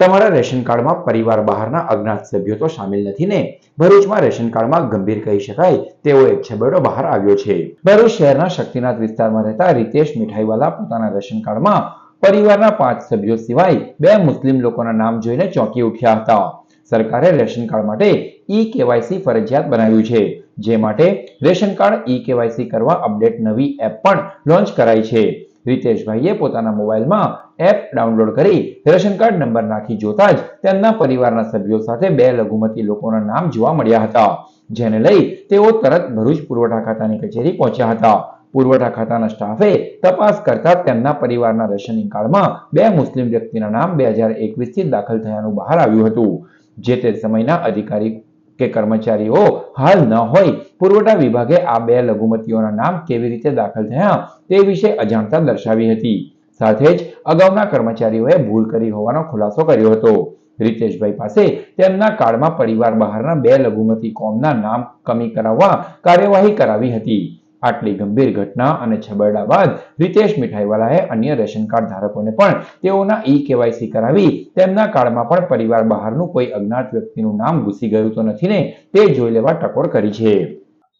તમારા રેશન કાર્ડમાં પરિવાર બહારના અજ્ઞાત સભ્યો તો સામેલ નથી ને. ભરૂચમાં રેશન કાર્ડમાં ગંભીર કહી શકાય તેવો એક છબેડો બહાર આવ્યો છે. ભરૂચ શહેરના શક્તિનાથ વિસ્તારમાં રહેતા રીતેશ મીઠાઈવાલા પોતાના રેશન કાર્ડમાં પરિવારના પાંચ સભ્યો સિવાય બે મુસ્લિમ લોકોના નામ જોઈને ચોંકી ઉઠ્યા હતા. સરકારે રેશન કાર્ડ માટે ઈ કેવાયસી ફરજિયાત બનાવ્યું છે. જે માટે રેશન કાર્ડ ઈ કેવાયસી કરવા અપડેટ નવી એપ પણ લોન્ચ કરાઈ છે. રીતેશભાઈએ પોતાના મોબાઈલમાં એપ ડાઉનલોડ કરી રેશન કાર્ડ નંબર નાખી જોતા જ તેમના પરિવારના સભ્યો સાથે બે લઘુમતી લોકોના નામ જોવા મળ્યા હતા, જેને લઈ તેઓ તરત ભરૂચ પુરવઠા ખાતાની કચેરી પહોંચ્યા હતા. પુરવઠા ખાતાના સ્ટાફે તપાસ કરતા તેમના પરિવારના રેશનિંગ કાર્ડમાં બે મુસ્લિમ વ્યક્તિના નામ બે હજાર એકવીસથી દાખલ થયાનું બહાર આવ્યું હતું, જે તે સમયના અધિકારી કે કર્મચારીઓ હાલ ન હોય. પુરવઠા વિભાગે આ બે લઘુમતીઓના નામ કેવી રીતે દાખલ થયા તે વિશે અજાણતા દર્શાવી હતી. સાથે જ અગાઉના કર્મચારીઓએ ભૂલ કરી હોવાનો ખુલાસો કર્યો હતો. રીતેશભાઈ પાસે તેમના કાર્ડમાં પરિવાર બહારના બે લઘુમતી કોમના નામ કમી કરાવવા કાર્યવાહી કરાવી હતી. આટલી ગંભીર ઘટના અને છબરડા બાદ રીતેશ મીઠાઈવાલાએ અન્ય રેશન કાર્ડ ધારકોને પણ તેઓના ઈ કેવાયસી કરાવી તેમના કાર્ડમાં પણ પરિવાર બહારનું કોઈ અજ્ઞાત વ્યક્તિનું નામ ઘૂસી ગયું તો નથી ને તે જોઈ લેવા ટકોર કરી છે.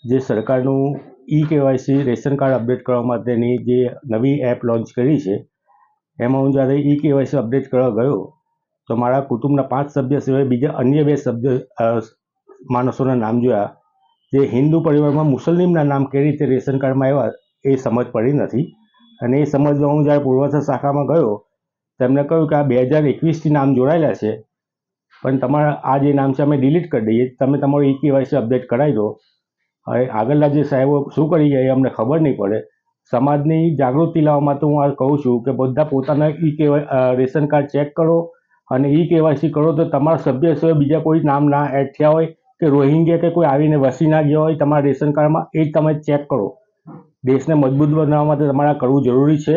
જે સરકારનું e KYC ration card update કરવા માટેની જે નવી એપ લોન્ચ કરી છે, એમાં હું જ્યારે ઈ કેવાયસી અપડેટ કરવા ગયો, તો મારા કુટુંબના પાંચ સભ્ય સિવાય બીજા અન્ય બે સભ્ય માણસોના નામ જોયા જે હિન્દુ પરિવારમાં મુસ્લિમના નામ કેવી રીતે રેશન કાર્ડમાં આવ્યા, એ સમજ પડી નથી. અને એ સમજવા હું જ્યારે પુરવઠા શાખામાં ગયો તેમણે કહ્યું કે આ બે હજાર એકવીસથી નામ જોડાયેલા છે, પણ તમારા, આ જે નામ છે અમે ડિલીટ કરી દઈએ. તમે તમારું ઈ કેવાયસી અપડેટ કરાવી દો. હવે આગળના જે સાહેબો શું કરી ગયા એ અમને ખબર નહીં પડે. સમાજની જાગૃતિ લાવવામાં તો હું આ કહું છું કે બધા પોતાના ઈ કેવાય રેશન કાર્ડ ચેક કરો અને ઈ કેવાયસી કરો તો તમારા સભ્ય સિવાય બીજા કોઈ નામ ના એડ થયા હોય કે રોહિંગ્યા કે કોઈ આવીને વસી ના ગયા હોય તમારા રેશન કાર્ડમાં, એ તમે ચેક કરો. દેશને મજબૂત બનાવવા માટે તમારે આ કરવું જરૂરી છે.